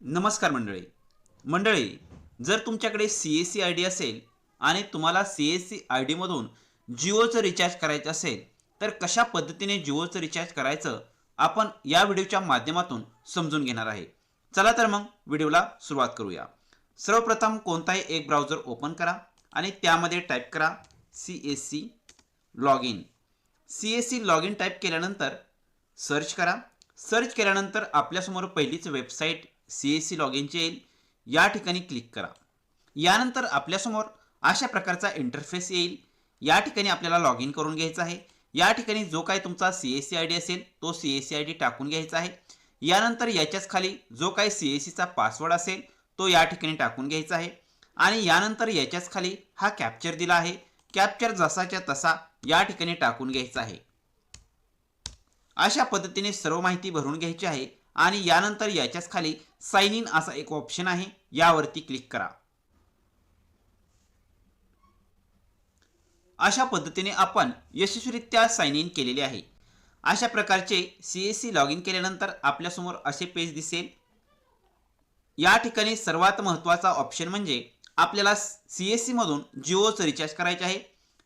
नमस्कार मंडळी. मंडळी जर तुमच्याकडे C S C I D असेल आणि तुम्हाला सी एस सी आय डीमधून जिओचं रिचार्ज करायचं असेल तर कशा पद्धतीने जिओचं रिचार्ज करायचं आपण या व्हिडिओच्या माध्यमातून समजून घेणार आहे. चला तर मग व्हिडिओला सुरुवात करूया. सर्वप्रथम कोणताही एक ब्राउझर ओपन करा आणि त्यामध्ये टाईप करा C S C log in C S C log in type केल्यानंतर सर्च करा. सर्च केल्यानंतर आपल्यासमोर पहिलीच website C S C log इनची येईल. या ठिकाणी क्लिक करा. यानंतर आपल्यासमोर अशा प्रकारचा इंटरफेस येईल. या ठिकाणी आपल्याला लॉग इन करून घ्यायचं आहे. या ठिकाणी जो काही तुमचा C S C I D असेल तो C S C I D टाकून घ्यायचा आहे. यानंतर याच्याच खाली जो काही सी एस सीचा पासवर्ड असेल तो या ठिकाणी टाकून घ्यायचा आहे. आणि यानंतर याच्याच खाली हा कॅप्चर दिला आहे. कॅप्चर जसाच्या तसा या ठिकाणी टाकून घ्यायचा आहे. अशा पद्धतीने सर्व माहिती भरून घ्यायची आहे. आणि यानंतर याच्याच खाली साइन इन असा एक ऑप्शन आहे. यावरती क्लिक करा. अशा पद्धतीने आपण यशस्वीरित्या साइन इन केलेले आहे. अशा प्रकारचे C S C log in केल्यानंतर आपल्यासमोर असे पेज दिसेल. या ठिकाणी सर्वात महत्त्वाचा ऑप्शन म्हणजे आपल्याला सी एस सीमधून जिओचं रिचार्ज करायचे आहे.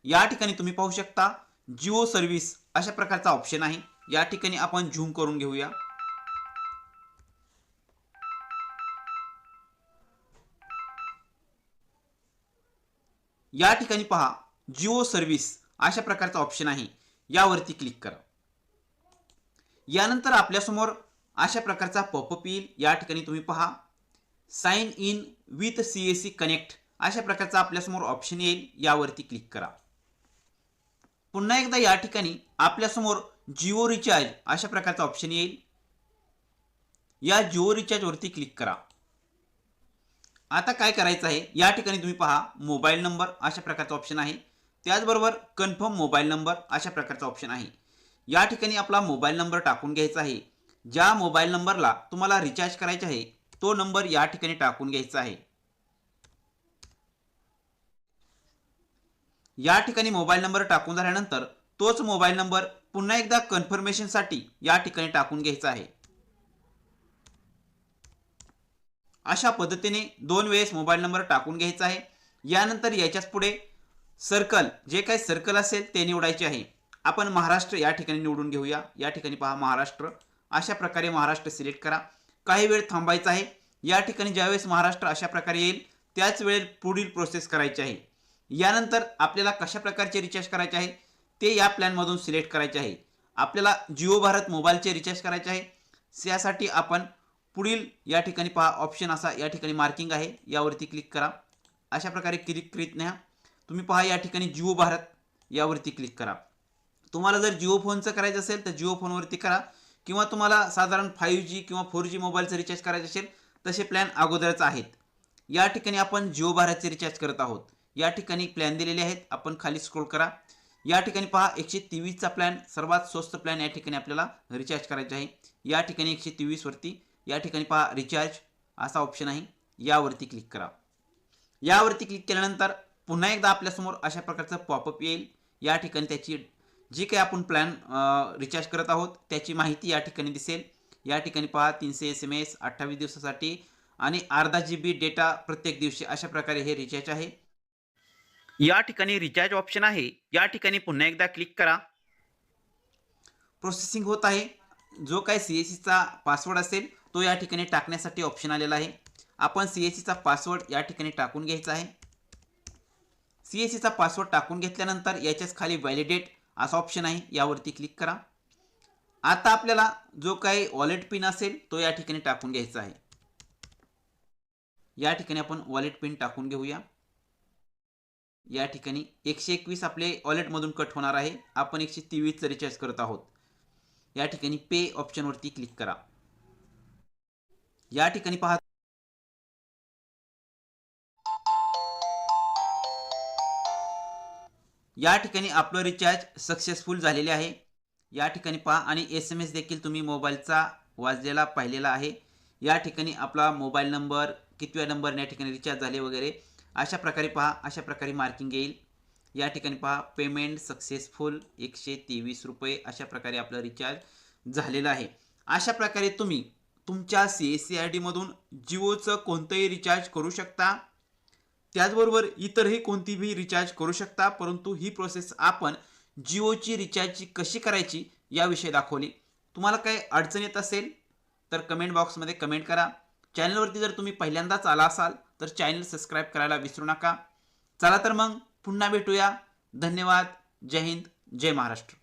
या ठिकाणी तुम्ही पाहू शकता जिओ सर्व्हिस अशा प्रकारचा ऑप्शन आहे. या ठिकाणी आपण झूम करून घेऊया. या ठिकाणी पहा जिओ सर्व्हिस अशा प्रकारचा ऑप्शन आहे. यावरती क्लिक करा. यानंतर आपल्यासमोर अशा प्रकारचा पॉपअप येईल. या ठिकाणी तुम्ही पहा sign in with C S C connect अशा प्रकारचा आपल्यासमोर ऑप्शन येईल. यावरती क्लिक करा. पुन्हा एकदा या ठिकाणी आपल्यासमोर जिओ रिचार्ज अशा प्रकारचा ऑप्शन येईल. या जिओ रिचार्जवरती क्लिक करा. आता काय करायचं आहे? या ठिकाणी तुम्ही पहा मोबाईल नंबर अशा प्रकारचा ऑप्शन आहे. त्याचबरोबर कन्फर्म मोबाईल नंबर अशा प्रकारचा ऑप्शन आहे. या ठिकाणी आपला मोबाईल नंबर टाकून घ्यायचा आहे. ज्या मोबाईल नंबरला तुम्हाला रिचार्ज करायचा आहे तो नंबर या ठिकाणी टाकून घ्यायचा आहे. या ठिकाणी मोबाईल नंबर टाकून झाल्यानंतर तोच मोबाईल नंबर पुन्हा एकदा कन्फर्मेशनसाठी या ठिकाणी टाकून घ्यायचा आहे. अशा पद्धतीने दोन वेळेस मोबाईल नंबर टाकून घ्यायचा आहे. यानंतर याच्याच पुढे सर्कल जे काही सर्कल असेल ते निवडायचे आहे. आपण महाराष्ट्र या ठिकाणी निवडून घेऊया. या ठिकाणी पहा महाराष्ट्र. अशा प्रकारे महाराष्ट्र सिलेक्ट करा. काही वेळ थांबायचा आहे. या ठिकाणी ज्यावेळेस महाराष्ट्र अशा प्रकारे येईल त्याच वेळेस पुढील प्रोसेस करायची आहे. यानंतर आपल्याला कशा प्रकारचे रिचार्ज करायचे आहे ते या प्लॅनमधून सिलेक्ट करायचे आहे. आपल्याला जिओ भारत मोबाईलचे रिचार्ज करायचे आहे. त्यासाठी आपण पुढील या ठिकाणी पहा ऑप्शन असा या ठिकाणी मार्किंग आहे यावरती क्लिक करा. अशा प्रकारे क्लिक करीत न्या तुम्ही पहा या ठिकाणी जिओ भारत यावरती क्लिक करा. तुम्हाला जर जिओ फोनचं करायचं असेल तर जिओ फोनवरती करा. किंवा तुम्हाला साधारण फाईव्ह जी किंवा फोर जी मोबाईलचं रिचार्ज करायचं असेल तसे प्लॅन अगोदरच आहेत. या ठिकाणी आपण जिओ भारतचे रिचार्ज करत आहोत. या ठिकाणी प्लॅन दिलेले आहेत. आपण खाली स्क्रोल करा. या ठिकाणी पहा एकशे तेवीसचा प्लॅन सर्वात स्वस्त प्लॅन या ठिकाणी आपल्याला रिचार्ज करायचा आहे. या ठिकाणी एकशे तेवीसवरती या ठिकाणी पहा रिचार्ज असा ऑप्शन आहे. यावरती क्लिक करा. यावरती क्लिक केल्यानंतर पुन्हा एकदा आपल्यासमोर अशा प्रकारचं पॉपअप येईल. या ठिकाणी त्याची जी काही आपण प्लॅन रिचार्ज करत आहोत त्याची माहिती या ठिकाणी दिसेल. या ठिकाणी पहा तीनशे एस एम एस अठ्ठावीस दिवसासाठी आणि अर्धा जी बी डेटा प्रत्येक दिवशी अशा प्रकारे हे रिचार्ज आहे. या ठिकाणी रिचार्ज ऑप्शन आहे. या ठिकाणी पुन्हा एकदा क्लिक करा. प्रोसेसिंग होत आहे. जो काही सी एस सीचा पासवर्ड असेल तो या ठिकाणी टाकण्यासाठी ऑप्शन आलेला आहे. आपण सी एस सीचा पासवर्ड या ठिकाणी टाकून घ्यायचा आहे. सी एस सीचा पासवर्ड टाकून घेतल्यानंतर याच्याच खाली व्हॅलिडेट असा ऑप्शन आहे. यावरती क्लिक करा. आता आपल्याला जो काही वॉलेट पिन असेल तो या ठिकाणी टाकून घ्यायचा आहे. या ठिकाणी आपण वॉलेट पिन टाकून घेऊया. या ठिकाणी एकशे एकवीस आपले वॉलेटमधून कट होणार आहे. आपण एकशे तेवीसचं रिचार्ज करत आहोत. या ठिकाणी पे ऑप्शनवरती क्लिक करा. या ठिकाणी पहा. या ठिकाणी आपलं रिचार्ज सक्सेसफुल झालेले आहे. या ठिकाणी पहा आणि एस एम एस देखील तुम्ही मोबाईलचा वाजलेला पाहिलेला आहे. या ठिकाणी आपला मोबाईल नंबर कितव्या नंबरने या ठिकाणी रिचार्ज झाले वगैरे अशा प्रकारे पहा अशा प्रकारे मार्किंग येईल. या ठिकाणी पहा पेमेंट सक्सेसफुल एकशे तेवीस रुपये अशा प्रकारे आपलं रिचार्ज झालेलं आहे. अशा प्रकारे तुम्ही तुमच्या सी एस सी आय डीमधून जिओचं कोणतंही रिचार्ज करू शकता. त्याचबरोबर इतरही कोणतीही रिचार्ज करू शकता परंतु ही प्रोसेस आपण जिओची रिचार्जची कशी करायची याविषयी दाखवली. तुम्हाला काही अडचण येत असेल तर कमेंट बॉक्समध्ये कमेंट करा. चॅनलवरती जर तुम्ही पहिल्यांदाच आला असाल तर चॅनल सबस्क्राईब करायला विसरू नका. चला तर मग पुन्हा भेटूया. धन्यवाद. जय हिंद. जय महाराष्ट्र.